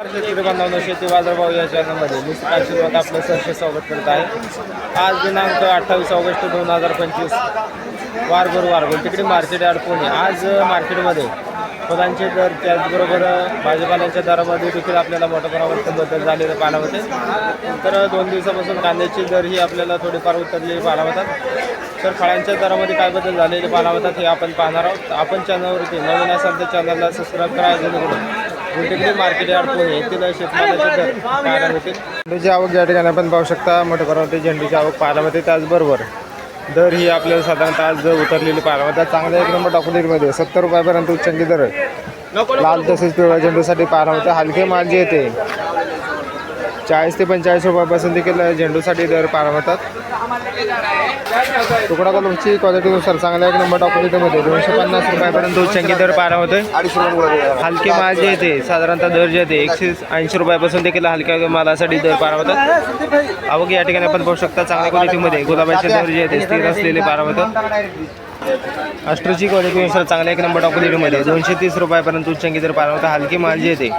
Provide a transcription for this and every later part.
शेतकरी बांधवांनो शेती बाजारभाव या चॅनलमध्ये मी आशीर्वाद आपलं सहर्ष स्वागत करत आहे. आज दिनांक अठ्ठावीस ऑगस्ट दोन हजार पंचवीस. वार गुरुवार तिकडे मार्केट यार्ड पुणे. आज मार्केटमध्ये फुलांचे दर त्याचबरोबर भाजीपाल्यांच्या दरामध्ये देखील आपल्याला मोठ्या प्रमाणात बदल झालेला पाहायला होते तर दोन दिवसापासून कांद्याची दर ही आपल्याला थोडीफार उतरलेले पाहायला होतात तर फळांच्या दरामध्ये काय बदल झालेले पाहायला होतात हे आपण पाहणार आहोत. आपण चॅनलवरती नवीन असाल तर चॅनलला सबस्क्राईब करा जेणेकरून मार्केट शेतमालाचे झेंडूची आवक या ठिकाणी आपण पाहू शकता. मोठ्या प्रमाणात झेंडूची आवक पाहायला मिळते. त्याचबरोबर दर ही आपल्याला साधारणतः आज उतरलेली पाहायला मिळतात चांगल्या एक नंबर डॉक्युमेंटमध्ये सत्तर रुपयापर्यंत उच्चांकी दर. लाल तसेच पिवळ्या झेंडूसाठी पाहायला मिळतं. हलके माल जे येते चाळीस ते पंचेचाळीस रुपयापासून देखील झेंडूसाठी दर पाहायला मिळतात तुकडा कलमची क्वालिटीनुसार चांगल्या एक नंबर डॉक्युमेंटमध्ये दोनशे पन्नास रुपयापर्यंत उच्चांकी दर पाहायला होतोय हलके माल जे येते साधारणतः दर जे येते एकशे ऐंशी रुपयापासून देखील हलक्या मालासाठी दर पारा होतात आवक या ठिकाणी आपण पाहू शकता चांगल्या क्वालिटीमध्ये गुलाबाचे दर जे येते स्थिर असलेले पारा होतात क्वालिटीनुसार चांगल्या एक नंबर क्वालिटीमध्ये दोनशे तीस रुपयापर्यंत उच्चांकी दर पारा होता हलकी माल जी येते.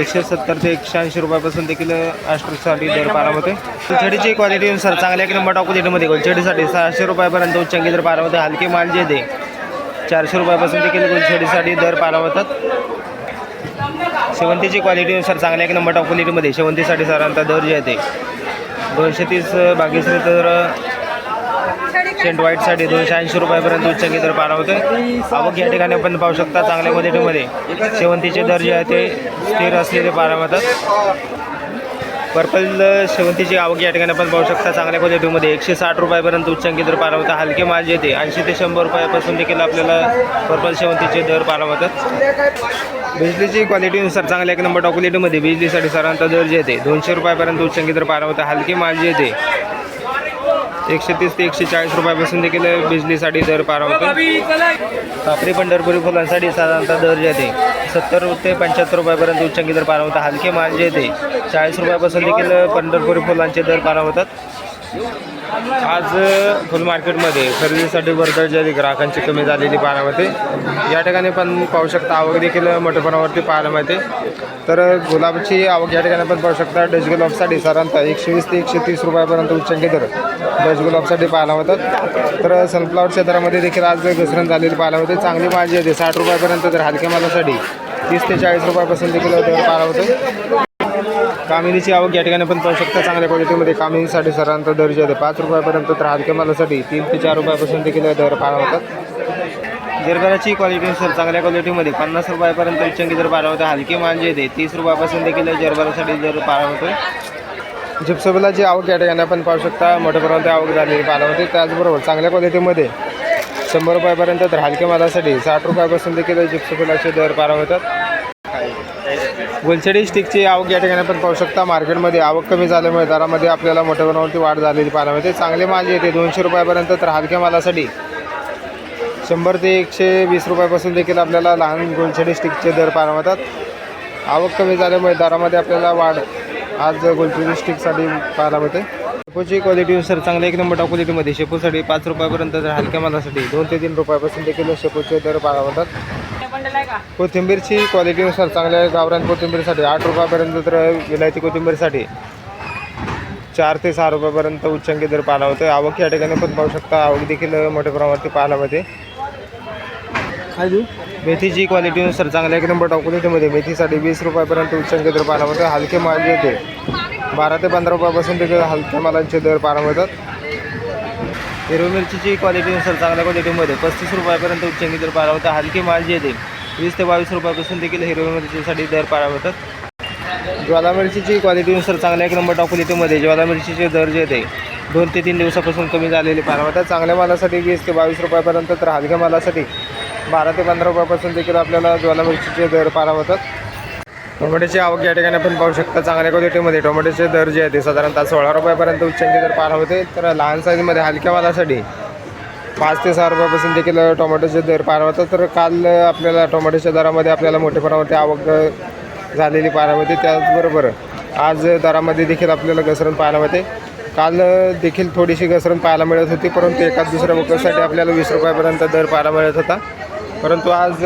एकशे सत्तर ते एकशे ऐंशी रुपयापासून देखील अष्ट्रसाठी दर पारा होते. गुलछडीची क्वालिटीनुसार चांगल्या एक नंबर क्वालिटीमध्ये गोलछडीसाठी सहाशे रुपयापर्यंत उच्चांकी दर पार होते हलकी माल जी येते. चारशे रुपयापासून देखील गुलछडीसाठी दर पारा होतात शेवंतीची क्वालिटीनुसार चांगल्या एक नंबर टॉप शेवंतीसाठी साधारणतः दर जे येते. दोनशे तीस बागेश्री तर सेंट व्हाईटसाठी दोनशे ऐंशी रुपयापर्यंत उच्च दर पारा होते आवक या ठिकाणी आपण पाहू शकता चांगल्या क्वालिटीमध्ये शेवंतीचे दर जे आहे ते स्थिर असलेले पारा होतात पर्पल शेवंतीची आवक या ठिकाणी आपण पाहू शकता चांगल्या क्वालिटीमध्ये एकशे साठ रुपयापर्यंत उच्चांकी दर पारा हलके माल जे येते. ऐंशी ते शंभर रुपयापासून देखील आपल्याला पर्पल शेवंतीचे दर पारावतात बिजलीची क्वालिटीनुसार चांगल्या एक नंबर टॉप क्वालिटीमध्ये बिजलीसाठी साधारणतः दर जे येते. दोनशे रुपयापर्यंत उच्चांकी दर पारा हलके माल जे येते. एकशे तीस ते एकशे चाळीस रुपयापासून देखील बिजलीसाठी दर पार होतो कापरी पंढरपुरी फुलांसाठी साधारणतः दर जे येते सत्तर ते पंच्याहत्तर रुपयापर्यंत उच्चांकी दर पार होतात. हलके माल जे येते चाळीस रुपयापासून देखील पंढरपुरी फुलांचे दर पारा होतात. आज फुल मार्केटमध्ये खरेदीसाठी वर्दळ जी ग्राहकांची कमी झालेली पाहायला मिळते. या ठिकाणी पण पाहू शकता आवक देखील मोठ्या प्रमाणावरती पाहायला मिळते. तर गुलाबची आवक या ठिकाणी पण पाहू शकता. डच गुलाबसाठी साधारणतः एकशे वीस ते एकशे तीस रुपयापर्यंत उच्चांकी दर डच गुलाबसाठी पाहायला होतात तर सनफ्लावरच्या दरामध्ये देखील आज घसरण झालेली पाहायला होते चांगली माझी येते साठ रुपयापर्यंत तर हलक्या मालासाठी तीस ते चाळीस रुपयापासून देखील पाहायला होते कामिनीची आवक या ठिकाणी पण पाहू शकता. चांगल्या क्वालिटीमध्ये कामिनीसाठी सरांचा दर्जा आहे. पाच रुपयापर्यंत तर हलक्या मालासाठी तीन ते चार रुपयापासून देखील दर पाळा होतात. जरगराची सर चांगल्या क्वालिटीमध्ये पन्नास रुपयापर्यंत चंगी दर पारा होता हलके माल जे येते तीस रुपयापासून देखील जरबरासाठी दर पाळा होतो जिप्सोबलाची आवक या ठिकाणी आपण पाहू शकता मोठ्या प्रमाणात आवक झालेली पाहायला होते. त्याचबरोबर चांगल्या क्वालिटीमध्ये शंभर रुपयापर्यंत तर हलक्या मालासाठी साठ रुपयापासून देखील जिप्सोबलाचे दर पाळा होतात. गुलछडी स्टिकची आवक या ठिकाणी आपण पाहू शकता. मार्केटमध्ये आवक कमी झाल्यामुळे दरामध्ये आपल्याला मोठ्या प्रमाणावरती वाढ झालेली पाहायला मिळते. चांगले माल येते. दोनशे रुपयापर्यंत तर हलक्या मालासाठी शंभर ते एकशे वीस रुपयापासून देखील आपल्याला लहान गुलछडी स्टिकचे दर पाहायला मिळतात. आवक कमी झाल्यामुळे दरामध्ये आपल्याला वाढ आज गुलछडी स्टिकसाठी पाहायला मिळते. शेपूची क्वालिटीनुसार चांगल्या एक नंबर टॉप क्वालिटीमध्ये शेपूसाठी पाच रुपयापर्यंत तर हलक्या मालासाठी दोन ते तीन रुपयापासून देखील शेपूचे दर पाहायला मिळतात. कोथिंबीरची क्वालिटीनुसार चांगल्या गावरान कोथिंबीरसाठी आठ रुपयापर्यंत तर विलायती कोथिंबीरसाठी. चार ते सहा रुपयापर्यंत उच्चांकी दर पाहायला होतं आवक या ठिकाणी पण पाहू शकता. आवक देखील मोठ्या प्रमाणावरती पाहायला मिळते. मेथीची क्वालिटीनुसार चांगल्या एक नंबर क्वालिटीमध्ये मेथीसाठी वीस रुपयापर्यंत उच्चांकी दर पाहायला मिळते हलके माल जे येते बारा ते पंधरा रुपयापासून देखील हलक्या मालांचे दर पाहायला मिळतात. हिरवी मिरचीची क्वालिटीनुसार चांगल्या क्वालिटीमध्ये पस्तीस रुपयापर्यंत उच्चांकी दर पाहायला होता हलके माल जे येते वीस ते बावीस रुपयापासून देखील हिरव्या मिरचीसाठी दर पाहायला होतात ज्वाला मिरचीची क्वालिटीनुसार चांगल्या एक नंबर टॉप ज्वाला मिरचीचे दर जे येते दोन ते तीन दिवसापासून कमी झालेले पाहायला मिळतात. चांगल्या मालासाठी वीस ते बावीस रुपयापर्यंत तर हलक्या मालासाठी बारा ते पंधरा रुपयापासून देखील आपल्याला ज्वाला मिरचीचे दर पाहायला होतात टोमॅटोची आवक या ठिकाणी आपण पाहू शकता. चांगल्या क्वालिटीमध्ये टोमॅटोचे दर जे आहे ते साधारणतः सोळा रुपयापर्यंत उच्चांचे दर पार होते तर लहान साईजमध्ये हलक्या मालासाठी पाच ते सहा रुपयापासून देखील टोमॅटोचे दर पाहायला होतात तर काल आपल्याला टोमॅटोच्या दरामध्ये आपल्याला मोठ्या प्रमाणावरती आवक झालेली पाहायला मिळते. त्याचबरोबर आज दरामध्ये देखील आपल्याला घसरण पाहायला मिळते. काल देखील थोडीशी घसरण पाहायला मिळत होती परंतु एका दुसऱ्या वकसाठी आपल्याला वीस रुपयापर्यंत दर पाहायला मिळत होता. परंतु आज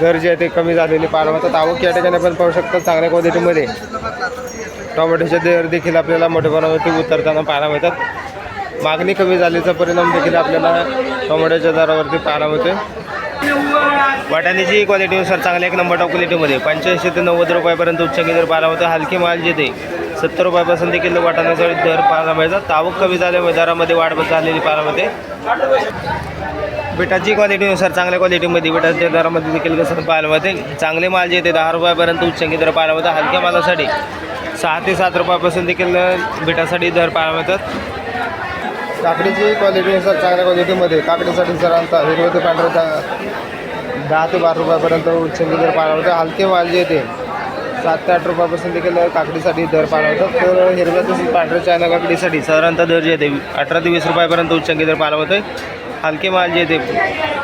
दर जे आहे ते कमी झालेले पाहायला मिळतात. आवक या ठिकाणी आपण पाहू शकतात चांगल्या क्वालिटीमध्ये टोमॅटोचे दर देखील आपल्याला मोठ्या प्रमाणावरती उतरताना पाहायला मिळतात. मागणी कमी झाल्याचा परिणाम देखील आपल्याला टोमॅटोच्या दरावरती पाहायला मिळते वाटाण्याची क्वालिटीनुसार चांगल्या एक नंबर टॉप क्वालिटीमध्ये पंच्याऐंशी ते नव्वद रुपयापर्यंत उच्चांकी दर पाहायला होतं हलकी माल जे सत्तर रुपयापासून देखील वाटाण्याचा दर पाहायला मिळतात तावक कमी झाल्यामुळे दरामध्ये वाढ झालेली पाहायला मिळते. बिटाची क्वालिटीनुसार चांगल्या क्वालिटीमध्ये बिटाच्या दरामध्ये देखील कसं पाहायला मिळते. चांगले माल जे ते दहा रुपयापर्यंत उच्चांकी दर पाहायला मिळतात. हलक्या मालासाठी सहा ते सात रुपयापासून देखील बिटासाठी दर पाहायला मिळतात. काकडीची क्वालिटीनुसार चांगल्या क्वालिटीमध्ये काकडीसाठी सरांचा हिरवे ते पांढरे दहा दहा ते बारा रुपयापर्यंत उच्चांकी दर पाळा हलके माल जे सात ते आठ रुपयापासून देखील काकडीसाठी दर पाहायला होतं तर हिरव्या तसेच पांढऱ्या चायना काकडीसाठी साधारणतः दर जे येते अठरा ते वीस रुपयापर्यंत उच्चंकी दर पाहायला हलके माल जे येते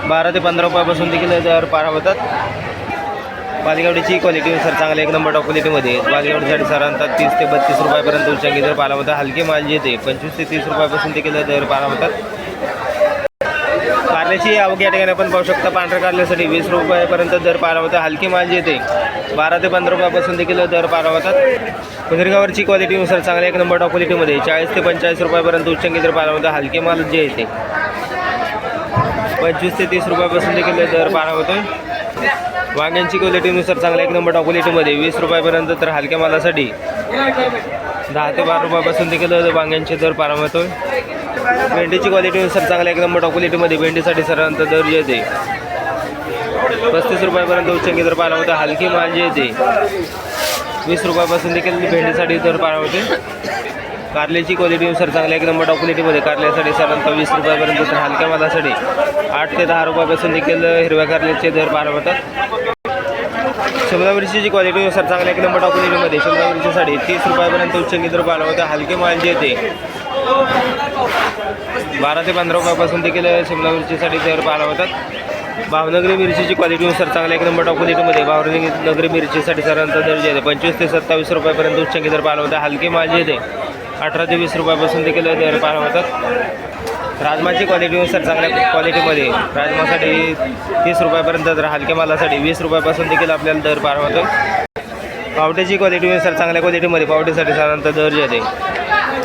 बारा ते पंधरा रुपयापासून देखील दर पाहायला होतात बालगावडीची क्वालिटीनुसार चांगल्या एक नंबर टॉप क्वालिटीमध्ये बालगावडीसाठी साधारणतः तीस ते बत्तीस रुपयापर्यंत उच्चांकी दर पाला होता हलके माल येते पंचवीस ते तीस रुपयापासून देखील दर पाहायला होतात कारल्याची आवक या ठिकाणी आपण पाहू शकता. पांढऱ्या कारल्यासाठी वीस रुपयापर्यंत दर पाहायला होता हलकी माल येते बारा ते पंधरा रुपयापासून देखील दर पारावतात होतात क्वालिटीनुसार चांगल्या एक नंबर टॉप क्वालिटीमध्ये चाळीस ते पंचाळीस रुपयापर्यंत उच्चांकी दर पाहायला होता हलके माल जे येते पंचवीस ते तीस रुपयापासून देखील दर पाहायला वांग्यांची क्वालिटीनुसार चांगल्या एक नंबर टॉप क्वालिटीमध्ये वीस रुपयापर्यंत तर हलक्या मालासाठी दहा ते बारा रुपयापासून देखील वांग्यांचे दर पाहायला भेंडीची क्वालिटीनुसार चांगल्या एक नंबर टॉप क्वालिटीमध्ये भेंडीसाठी साधारणतः दर येते पस्तीस रुपयापर्यंत उच्चांकी दर पाहायला हलकी माल जे येते वीस रुपयापासून देखील भेंडीसाठी दर पाहायला होते कारल्याची क्वालिटीनुसार चांगल्या एक नंबर टॉप क्वालिटीमध्ये कारल्यासाठी साधारणतः वीस रुपयापर्यंत तर हलक्या मालासाठी आठ ते दहा रुपयापासून देखील हिरव्या कारल्याचे दर पाहायला होतात शिमला मिरचीची क्वालिटीनुसार चांगल्या एक नंबर टॉप क्वालिटीमध्ये शिमला मिरचीसाठी तीस रुपयापर्यंत उच्चांकी दर पाहायला होता हलके माल जे येते बारा ते पंधरा रुपयापासून देखील शिमला मिरचीसाठी दर पाहायला होतात भावनगरी मिरचीची क्वालिटीनुसार चांगल्या एक नंबर टॉप क्वालिटीमध्ये भावनगरी नगरी मिरचीसाठी साधारणतः दर जे पंचवीस ते सत्तावीस रुपयापर्यंत उच्चांकी दर पाहायला होता हलके माल जे येते अठरा ते वीस रुपयापासून देखील दर पार होतात राजमाची क्वालिटीनुसार चांगल्या क्वालिटीमध्ये राजमासाठी तीस रुपयापर्यंत तर हलक्या मालासाठी वीस रुपयापासून देखील आपल्याला दर पार होतो पावट्याची क्वालिटीनुसार चांगल्या क्वालिटीमध्ये पावटीसाठी साधारणतः दर जे येते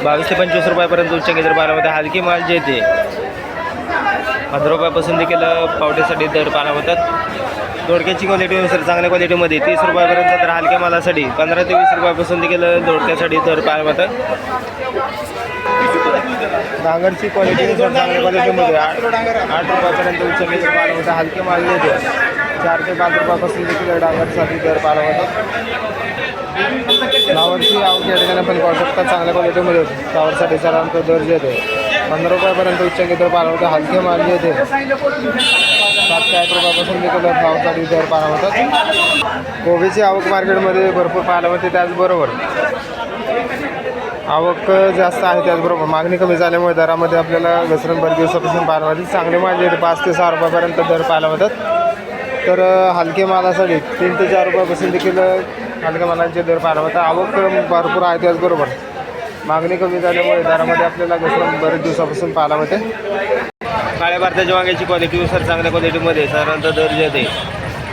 बावीस ते पंचवीस रुपयापर्यंत उच्च दर पाहायला होते हलकी माल जे येते पंधरा रुपयापासून देखील पावट्यासाठी दर पाहायला होतात दोडक्याची क्वालिटीनुसार चांगल्या क्वालिटीमध्ये तीस रुपयापर्यंत तर हलक्या मालासाठी. पंधरा ते वीस रुपयापासून देखील दोडक्यासाठी दर पाहायला मात्र डांगरची क्वालिटीनुसार चांगल्या क्वालिटीमध्ये आठ आठ रुपयापर्यंत उच्च दर पाल होता हलके माल देते येते. चार ते पाच रुपयापासून देखील डांगरसाठी दर पाहायला होतं फ्लावरची आवक या ठिकाणी पण पाहू शकता चांगल्या क्वालिटीमध्ये फ्लावरसाठी साधारणतः दर जे येते. पंधरा रुपयापर्यंत उच्च घेतो पाहायला होता हलके माल जे सात ते आठ रुपयापासून देखील फ्लावरसाठी दर पाहायला होतात कोबीची आवक मार्केटमध्ये भरपूर पाहायला मिळते त्याचबरोबर आवक जास्त आहे त्याचबरोबर. मागणी कमी झाल्यामुळे दरामध्ये आपल्याला घसरण भर दिवसापासून पाहायला मिळते. चांगले माल पाच ते सहा रुपयापर्यंत दर पाहायला मिळतात. तर हलके मालासाठी तीन ते चार रुपयापासून देखील हलक्या मालांचे दर पाहायला मिळतात. आवक भरपूर आहे त्याचबरोबर. मागणी कमी झाल्यामुळे दरामध्ये आपल्याला घसरण बरेच दिवसापासून पाहायला मिळते. काळ्या भारताच्या वांग्याची क्वालिटीनुसार चांगल्या क्वालिटीमध्ये साधारणतः दर जे येते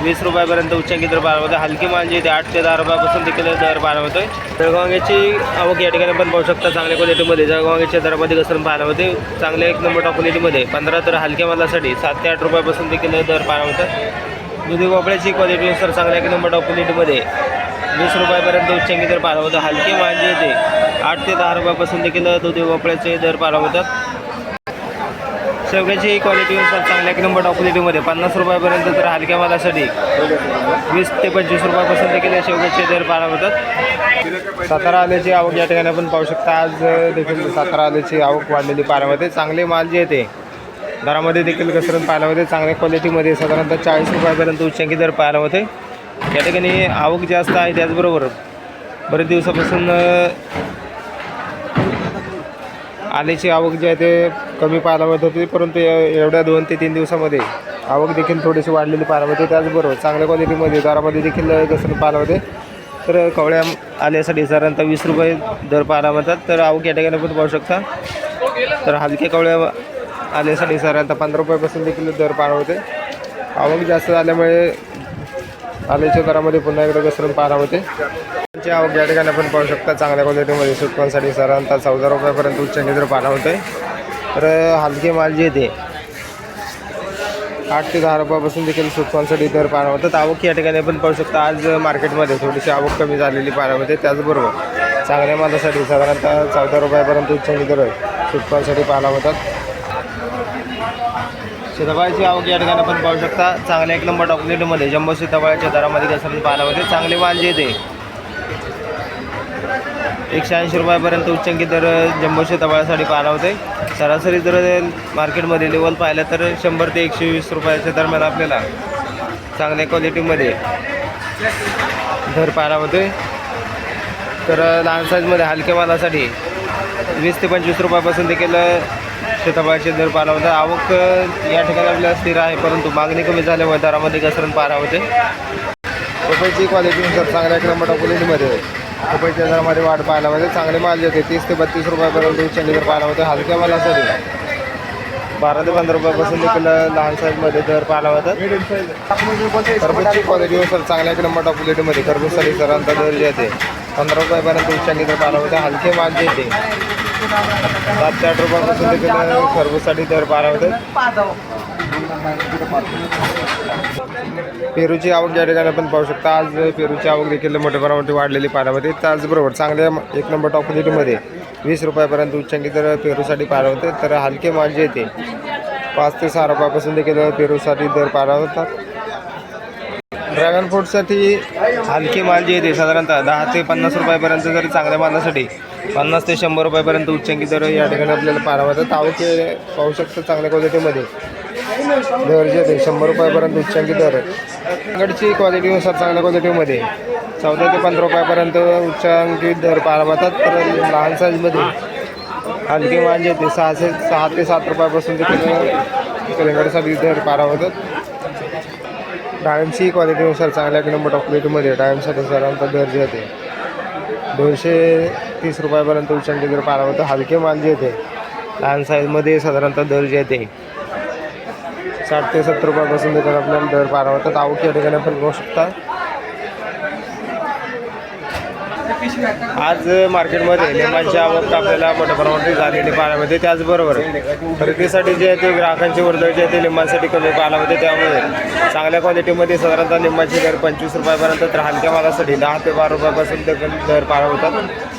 वीस रुपयापर्यंत उच्चांकी दर पाहायला होते हलकी माल जे येते आठ ते दहा रुपयापासून देखील दर पाहायला होतोय. जळगावांग्याची आवक या ठिकाणी पण पाहू शकता. चांगल्या क्वालिटीमध्ये जळगावांग्याच्या दरामध्ये घसरण पाहायला होते चांगल्या एक नंबर टॉप क्वालिटीमध्ये पंधरा तर हलक्या मालासाठी सात ते आठ रुपयापासून देखील दर पाहायला होतात दुधी भोपळ्याची क्वालिटीनुसार चांगल्या एक नंबर टॉप क्वालिटीमध्ये वीस रुपयापर्यंत उच्चांकी दर पाहायला होतं हलके माल जे येते आठ ते दहा रुपयापासून देखील दुधी भोपळ्याचे दर पाहायला होतात शेवग्याची क्वालिटी नुसार चांगल्या एक नंबर टॉप क्वालिटीमध्ये पन्नास रुपयापर्यंत तर हलक्या मालासाठी वीस ते पंचवीस रुपयापासून देखील शेवग्याचे दर पाहायला होतात सातारा आल्याची आवक या ठिकाणी आपण पाहू शकता. आज देखील सातारा आल्याची आवक वाढलेली पाण्यामध्ये चांगले माल जे येते दरामध्ये देखील घसरण पाहायला होते चांगल्या क्वालिटीमध्ये साधारणतः चाळीस रुपयापर्यंत उच्चांकी दर पाहायला होते या ठिकाणी आवक जास्त आहे त्याचबरोबर बरेच दिवसापासून आल्याची आवक जी आहे ते कमी पाहायला मिळत होती परंतु एवढ्या दोन ते तीन दिवसामध्ये आवक देखील थोडीशी वाढलेली पाहायला मिळते. त्याचबरोबर चांगल्या क्वालिटीमध्ये दरामध्ये देखील घसरण पाहायला होते तर कवळ्या आल्यासाठी साधारणतः वीस रुपये दर पाहायला मिळतात. तर आवक या ठिकाणी पण पाहू शकता. तर हलक्या कवळ्या आल्यासाठी साधारणतः पंधरा रुपयापासून देखील दर पाहायला होते आवक जास्त झाल्यामुळे आलेच्या दरामध्ये पुन्हा एकदा घसरून पाहायला होते त्यांची आवक या ठिकाणी आपण पाहू शकता चांगल्या क्वालिटीमध्ये सुटकांसाठी साधारणतः चौदा रुपयापर्यंत उच्च दर पाहायला होते तर हलके माल जे येते आठ ते दहा रुपयापासून देखील सुटकांसाठी दर पाहायला होतात आवक या ठिकाणी आपण पाहू शकता आज मार्केटमध्ये थोडीशी आवक कमी झालेली पाहायला होते त्याचबरोबर चांगल्या मालासाठी साधारणतः चौदा रुपयापर्यंत उच्च दर सुटकांसाठी पाहायला होतात सीताफळाची आवक या ठिकाणी आपण पाहू शकता. चांगल्या एक नंबर टॉकलेटमध्ये जम्बो सीताफळाच्या दरामध्ये घसरण पाहायला होते चांगले माल जे येते. एकशे ऐंशी रुपयापर्यंत उच्चांकी दर जम्बो सीताफळासाठी पाहायला होते. सरासरी जर मार्केटमध्ये लेवल पाहिलं तर शंभर ते एकशे वीस रुपयाच्या दरम्यान आपल्याला चांगल्या क्वालिटीमध्ये दर पाहायला होते तर लहान साईजमध्ये हलक्या मालासाठी वीस ते पंचवीस रुपयापासून देखील सीताफळाचे दर पाहायला होता. आवक या ठिकाणी आपल्याला स्थिर आहे परंतु मागणी कमी झाल्यामुळे दरामध्ये घसरण पाहायला होते. पपईची क्वालिटीनुसार चांगल्या क्रमांक नंबर क्वालिटीमध्ये पपईच्या दरामध्ये वाढ पाहायला होते. चांगले माल जे होते तीस ते बत्तीस रुपयापर्यंत उच्च दर पाहायला होते. हलक्या मालासाठी बारा ते पंधरा रुपयापासून देखील लहान साईजमध्ये दर पाहायला होतात खरबूजची क्वालिटीनुसार चांगल्या एक नंबर क्वालिटीमध्ये खरबूजसाठी सरांचा दर जे येते. पंधरा रुपयापर्यंत उच्चांनी दर पाहायला होते हलके माल जे येते सात ते आठ रुपयापासून देखील खरबूजसाठी दर पाहायला होते पेरूची आवक या ठिकाणी आपण पाहू शकता आज पेरूची आवक देखील मोठ्या प्रमाणात वाढलेली पाहायला होते त्याचबरोबर चांगल्या एक नंबर टॉप क्वालिटीमध्ये वीस रुपयापर्यंत उच्चांकी दर पेरूसाठी पाहायला होते तर हलके माल जे येते पाच ते सहा रुपयापासून देखील पेरूसाठी दर पाहायला होतात ड्रॅगन फ्रूटसाठी हलके माल जे येते साधारणतः दहा ते पन्नास रुपयापर्यंत जरी चांगल्या मालासाठी पन्नास ते शंभर रुपयापर्यंत उच्चांकी दर या ठिकाणी आपल्याला पाहायला आवके पाहू शकतात चांगल्या क्वालिटीमध्ये. दर जे ते शंभर रुपयापर्यंत उच्चांकी दर. गडची क्वालिटीनुसार चांगल्या क्वालिटीमध्ये चौदा ते पंधरा रुपयापर्यंत उच्चांकी दर पाळवतात तर लहान साईजमध्ये हलकी मांजे येते ते सहाशे सहा ते सात रुपयापासून ते कलिंगडसाठी दर पाळवतात. होतात डाळिंबची क्वालिटीनुसार चांगल्या एक नंबर टॉप डायमसाठी डाळिंबसाठी साधारणतः दर जे येते दोनशे तीस रुपयापर्यंत उच्चांकी दर पाहायला होतं हलके माल जे येते लहान साईजमध्ये साधारणतः दर जे येते साठ ते सत्तर रुपयापासून देखील आपल्याला दर पाहायला होतात आवक या ठिकाणी आपण घेऊ शकता. आज मार्केटमध्ये लिंबांची आवक आपल्याला मोठ्या प्रमाणात झालेली पाहायला त्याचबरोबर खरेदीसाठी जे आहे ते ग्राहकांची वर्दळ जे आहे ते लिंबांसाठी कमी पाहायला मिळते त्यामुळे चांगल्या क्वालिटीमध्ये साधारणतः लिंबाचे दर पंचवीस रुपयापर्यंत तर हलक्या मालासाठी दहा ते बारा रुपयापासून देखील दर पाहायला होतात.